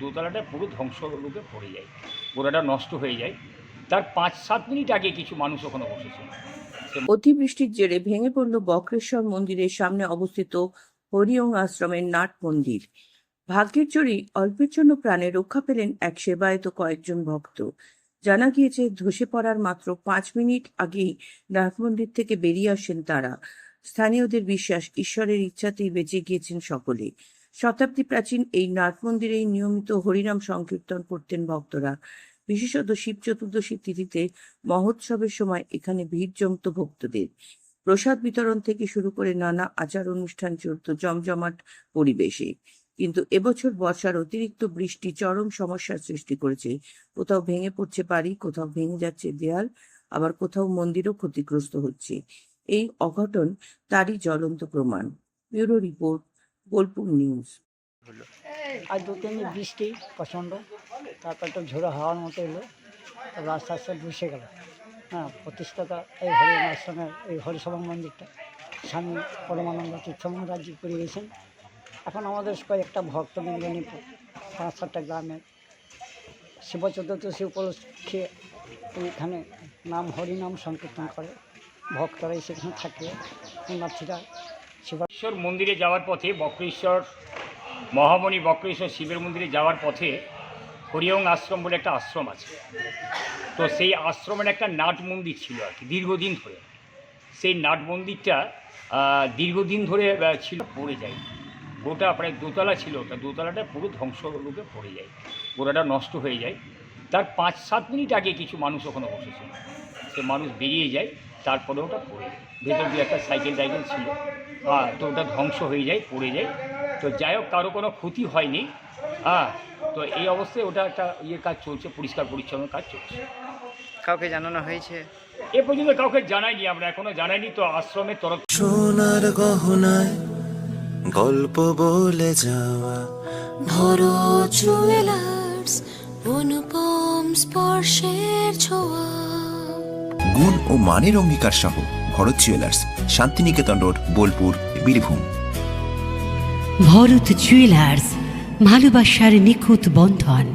দোতলাটা পুরো ধ্বংসরূপে পড়ে যায়। গোড়াটা নষ্ট হয়ে যায়। তার পাঁচ সাত মিনিট আগে কিছু মানুষ ওখানে বসেছে। অতিবৃষ্টির জেরে ভেঙে পড়ল বক্রেশ্বর মন্দিরের সামনে অবস্থিত হরিওং আশ্রমের নাট মন্দির। ভাগ্যের জোরে অল্পের জন্য প্রাণে রক্ষা পেলেন এক সেবায়ত কয়েকজন ভক্ত। জানা গিয়েছে, ধসে পড়ার মাত্র পাঁচ মিনিট আগেই নাট মন্দির থেকে বেরিয়ে আসেন তারা। স্থানীয়দের বিশ্বাস, ঈশ্বরের ইচ্ছাতেই বেঁচে গিয়েছেন সকলে। শতাব্দী প্রাচীন এই নাট মন্দিরেই নিয়মিত হরিনাম সংকীর্তন করতেন ভক্তরা। বিশেষত শিব চতুর্দশী তিথিতে মহোৎসবের সময় এখানে ভিড় জমত ভক্তদের। প্রসাদ বিতরণ থেকে শুরু করে নানা আচার অনুষ্ঠান চলত জমজমাট পরিবেশে। কিন্তু এবছর বর্ষার অতিরিক্ত বৃষ্টি চরম সমস্যার সৃষ্টি করেছে। কোথাও ভেঙে পড়ছে বাড়ি, কোথাও ভেঙে যাচ্ছে দেয়াল, আবার কোথাও মন্দিরও ক্ষতিগ্রস্ত হচ্ছে। এই অঘটন তারই জ্বলন্ত প্রমাণ। Bureau report Bolpur news. আজ দু তিন দিন বৃষ্টি প্রচণ্ড তারপর তো ঝোড়ো হাওয়ার মতো এলো তারপর আস্তে আস্তে বসে গেল। হ্যাঁ প্রতিষ্ঠাতা এই হরি আশ্রমের এই হরিসভা মন্দিরটা স্বামী পরমানন্দ তীর্থ মহারাজি করে গেছেন। এখন আমাদের কয়েকটা ভক্তবৃন্দ নিয়ে পাঁচ সাতটা গ্রামের শিব চতুর্দশী উপলক্ষে এইখানে নাম হরিনাম সংকীর্তন করে। ভক্তরাই সেখানে থাকে পুণ্যার্থীরা শিব ঈশ্বর মন্দিরে যাওয়ার পথে, বক্রেশ্বর, মহামণি বক্রেশ্বর শিবের মন্দিরে যাওয়ার পথে হরিয়ং আশ্রম বলে একটা আশ্রম আছে। তো সেই আশ্রমের একটা নাট মন্দির ছিল আর কি, দীর্ঘদিন ধরে। সেই নাট মন্দিরটা দীর্ঘদিন ধরে ছিল, পড়ে যায়। গোটা প্রায় দোতলা ছিল ওটা দোতলাটা পুরো ধ্বংসরূপে পড়ে যায়। গোটাটা নষ্ট হয়ে যায়। তার পাঁচ সাত মিনিট আগে কিছু মানুষ ওখানে বসেছে সে মানুষ বেরিয়ে যায় তারপরে ওটা পড়ে যায়। ভেতর দিয়ে একটা সাইকেল টাইকেল ছিল। হ্যাঁ তো ওটা ধ্বংস হয়ে যায় পড়ে যায়। তো যাই হোক কারও কোনো ক্ষতি হয়নি। হ্যাঁ তো এই অবস্থায় ওটা একটা ইয়ে কাজ চলছে পরিষ্কার পরিচ্ছন্ন কাজ চলছে। কাউকে জানানো হয়েছে? এ পর্যন্ত কাউকে জানাইনি আমরা এখনও জানাইনি তো আশ্রমের তরফ সোনার গহনায় গল্প বলে যাওয়া। ভরো জুয়েলার্স অনুপম স্পর্শের ছোঁয়া। গুণ ও মানের অঙ্গীকার সহ Bharat jewellers Santiniketan road, Bolpur, Birbhum. Bharat jewellers ভালোবাসার নিখুঁত বন্ধন।